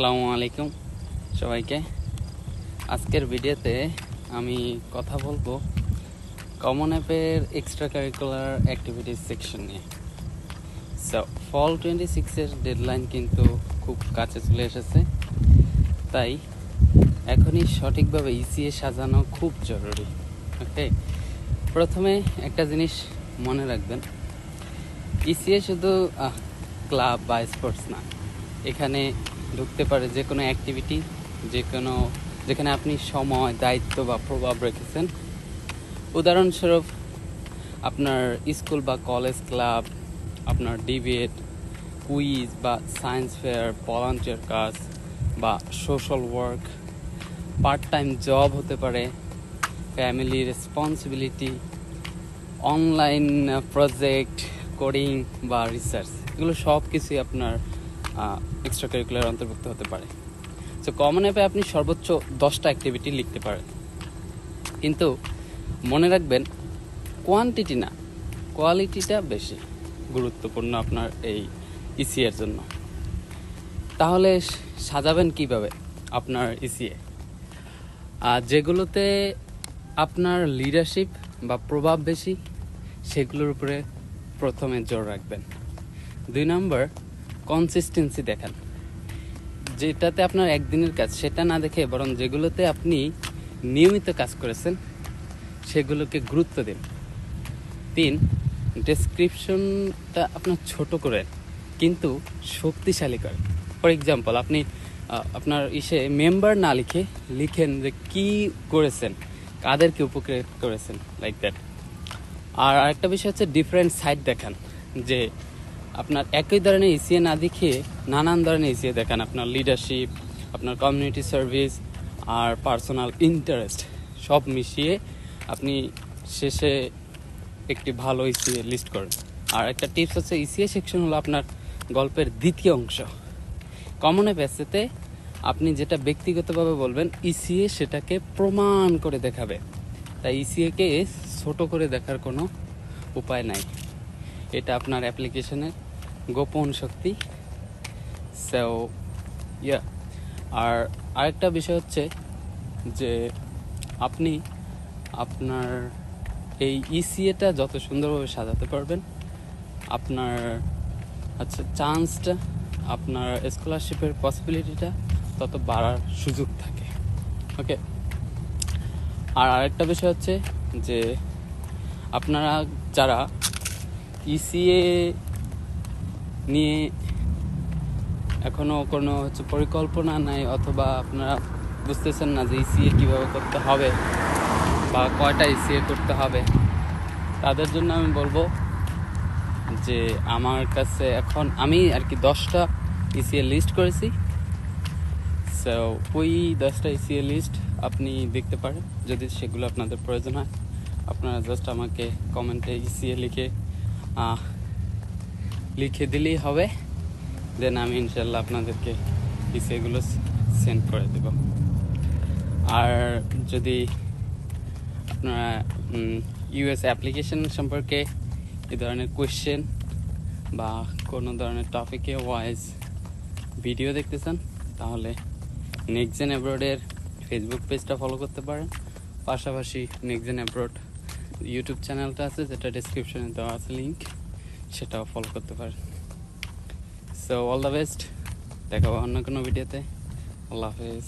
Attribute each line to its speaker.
Speaker 1: আসসালামু আলাইকুম সবাইকে। আজকের ভিডিওতে আমি কথা বলব কমন অ্যাপের এক্সট্রা কারিকুলার অ্যাক্টিভিটিস সেকশন নিয়ে। সো ফল টোয়েন্টি সিক্সের ডেডলাইন কিন্তু খুব কাছে চলে এসেছে। তাই এখনই সঠিকভাবে ইসিএ সাজানো খুব জরুরি। ওকে প্রথমে একটা জিনিস মনে রাখবেন। ইসিএ শুধু ক্লাব বা স্পোর্টস না। এখানে ঢুকতে পারে যে কোনো অ্যাক্টিভিটি যে কোনো, যেখানে আপনি সময়, দায়িত্ব বা প্রভাব রেখেছেন। উদাহরণস্বরূপ, আপনার স্কুল বা কলেজ ক্লাব, আপনার ডিবেট কুইজ বা সায়েন্স ফেয়ার ভলান্টিয়ার কাজ বা social work part time job হতে পারে family responsibility online project coding বা রিসার্চ এগুলো সব কিছুই আপনার এক্সট্রা কারিকুলার অন্তর্ভুক্ত হতে পারে। সো কমন অ্যাপে আপনি সর্বোচ্চ দশটা অ্যাক্টিভিটি লিখতে পারেন। কিন্তু মনে রাখবেন কোয়ান্টিটি না কোয়ালিটিটা বেশি গুরুত্বপূর্ণ আপনার এই ইসিএর জন্য। তাহলে সাজাবেন কীভাবে আপনার ইসিএ আর যেগুলোতে আপনার লিডারশিপ বা প্রভাব বেশি, সেগুলোর উপরে প্রথমে জোর রাখবেন। দুই নম্বর কনসিস্টেন্সি দেখান। যেটাতে আপনার একদিনের কাজ, সেটা না দেখে বরং যেগুলোতে আপনি নিয়মিত কাজ করেছেন, সেগুলোকে গুরুত্ব দিন। তিন ডেসক্রিপশনটা আপনার ছোট করে, কিন্তু শক্তিশালী করেন ফর এক্সাম্পল আপনি আপনার ইসে মেম্বার না লিখে লিখেন যে কি করেছেন, কাদেরকে উপকৃত করেছেন লাইক দ্যাট আর আরেকটা বিষয় হচ্ছে ডিফারেন্ট সাইড দেখান, যে আপনার একই ধরনের এসিএ না দেখিয়ে নানান ধরনের এসিএ দেখান। আপনার লিডারশিপ আপনার কমিউনিটি সার্ভিস আর পার্সোনাল ইন্টারেস্ট সব মিশিয়ে আপনি শেষে একটি ভালো ইসিএ লিস্ট করেন। আর একটা টিপস হচ্ছে ইসিএ সেকশন হলো আপনার গল্পের দ্বিতীয় অংশ। কমন অ্যাপেসেতে আপনি যেটা ব্যক্তিগতভাবে বলবেন ইসিএ সেটাকে প্রমাণ করে দেখাবে। তাই ইসিএকে ছোট করে দেখার কোনো উপায় নাই। এটা আপনার অ্যাপ্লিকেশনের গোপন শক্তি। সো ইয়া আর আরেকটা বিষয় হচ্ছে যে আপনি আপনার এই ইসিএটা যত সুন্দরভাবে সাজাতে পারবেন, আপনার আচ্ছা চান্সটা আপনার স্কলারশিপের পসিবিলিটিটা তত বাড়ার সুযোগ থাকে। ওকে আর আরেকটা বিষয় হচ্ছে যে আপনারা যারা ইসিএ নিয়ে এখনও কোনো হচ্ছে পরিকল্পনা নাই অথবা আপনারা বুঝতেছেন না যে ইসিএ কীভাবে করতে হবে বা কয়টা ইসিএ করতে হবে তাদের জন্য আমি বলব যে আমার কাছে এখন আমি আর কি দশটা ইসিএ লিস্ট করেছি। সো ওই দশটা ইসিএ লিস্ট আপনি দেখতে পারেন। যদি সেগুলো আপনাদের প্রয়োজন হয় আপনারা জাস্ট আমাকে কমেন্টে ইসিএ লিখে আহ, লিখে দিলেই হবে। দেন আমি ইনশাল্লাহ আপনাদেরকে ইসিএগুলো সেন্ড করে দেব। আর যদি আপনারা ইউএস অ্যাপ্লিকেশন সম্পর্কে এ ধরনের কোয়েশ্চেন বা কোনো ধরনের টপিকে ওয়াইজ ভিডিও দেখতে চান তাহলে নেক্সট অ্যাব্রোডের ফেসবুক পেজটা ফলো করতে পারেন। পাশাপাশি নেক্সট অ্যাব্রোড ইউটিউব চ্যানেলটা আছে, যেটা ডিসক্রিপশনে দেওয়া আছে লিঙ্ক সেটাও ফলো করতে পারে। সো অল দ্য বেস্ট দেখাবো অন্য কোনো ভিডিওতে আল্লাহ হাফেজ।